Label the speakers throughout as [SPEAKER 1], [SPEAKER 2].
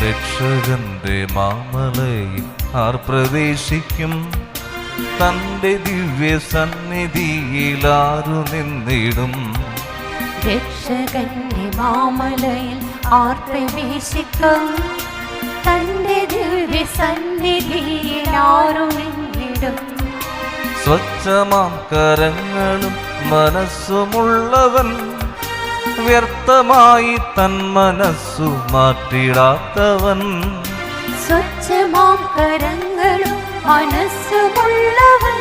[SPEAKER 1] രക്ഷകന്റെ മാമലയിൽ ആർ പ്രവേശിക്കും. തന്റെ ദിവ്യ സന്നിധിയിൽ ആരു നിന്നിടും.
[SPEAKER 2] രക്ഷകന്റെ മാമലയിൽ ആർ പ്രവേശിക്കും. തന്റെ ദിവ്യ സന്നിധിയിൽ ആരു നിന്നിടും.
[SPEAKER 1] സ്വച്ഛമാം കരങ്ങളും മനസ്സുമുള്ളവൻ വ്യർത്ഥമായി തൻ മനസ്സു മാറ്റിടാത്തവൻ.
[SPEAKER 2] സ്വച്ഛമാം കരങ്ങളും മനസ്സുമുള്ളവൻ.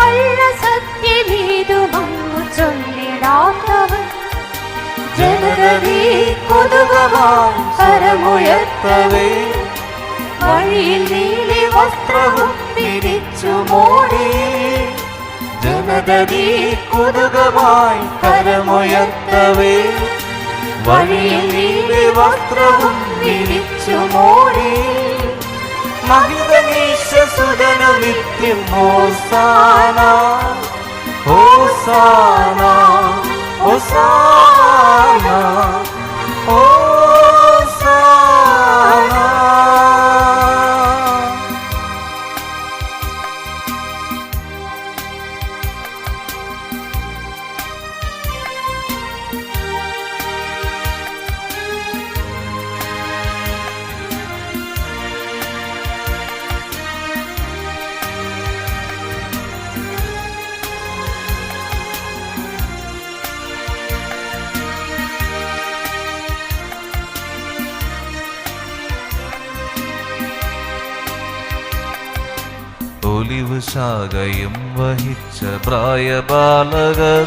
[SPEAKER 2] കള്ള സത്യമേതുമങ്ങു ചൊല്ലിടാത്തവൻ. ജനതീ കൊതുകമായി കരമുയർത്തവേ. വഴിയിൽ നീലി വസ്ത്രവും പിരിച്ചു മൂടി
[SPEAKER 1] ജനതീ കൊതുകമായി കരമുയർത്തവേ. വഴിയിൽ നീലി വസ്ത്രവും വിരിച്ചു മൂടി. മഹിതനീശസുതനു നിത്യം ഹോസാന ഹോസാന ഹോസാന. ഒലിവ് ശാഖയും വഹിച്ച പ്രായബാലകർ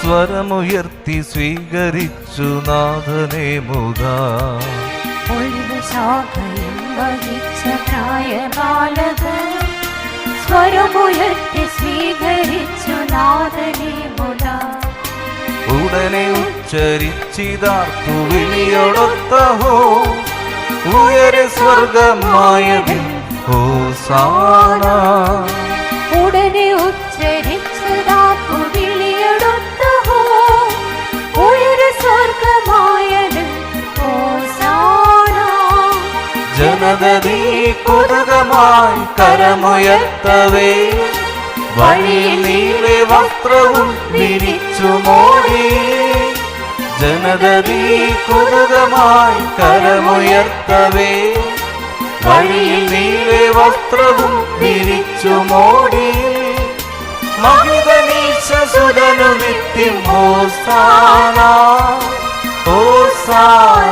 [SPEAKER 1] സ്വരമുയർത്തി സ്വീകരിച്ചു നാഥനെ മുഖ.
[SPEAKER 2] ഒലിവ് ശാഖയും വഹിച്ച പ്രായബാലകർ സ്വരമുയർത്തി സ്വീകരിച്ചു നാഥനെ മുത
[SPEAKER 1] ഉടനെ ഉച്ചരിച്ചിതാർത്തു വിളിയൊടൊത്തഹോ. ഉയരെ സ്വർഗമായതിൽ ഹോസാന.
[SPEAKER 2] ഉടനെ ഉച്ചരിച്ചതാ കുവിളിയെടുത്ത ഹോ. ഉയര് സ്വർഗമായത് ഹോസാന.
[SPEAKER 1] ജനതീ കൊതുകമായി കരമുയർത്തവേ. വഴിയിൽ നീലെ വസ്ത്രവും വിരിച്ചു മോടി ജനതീ കൊതുകമായി കരമുയർത്തവേ. വഴിയിൽ നീലെ വസ്ത്രവും വിരിച്ചു മോടി. മഹിതനീശസുരനു നിത്യം ഓസാന. ഓസാന.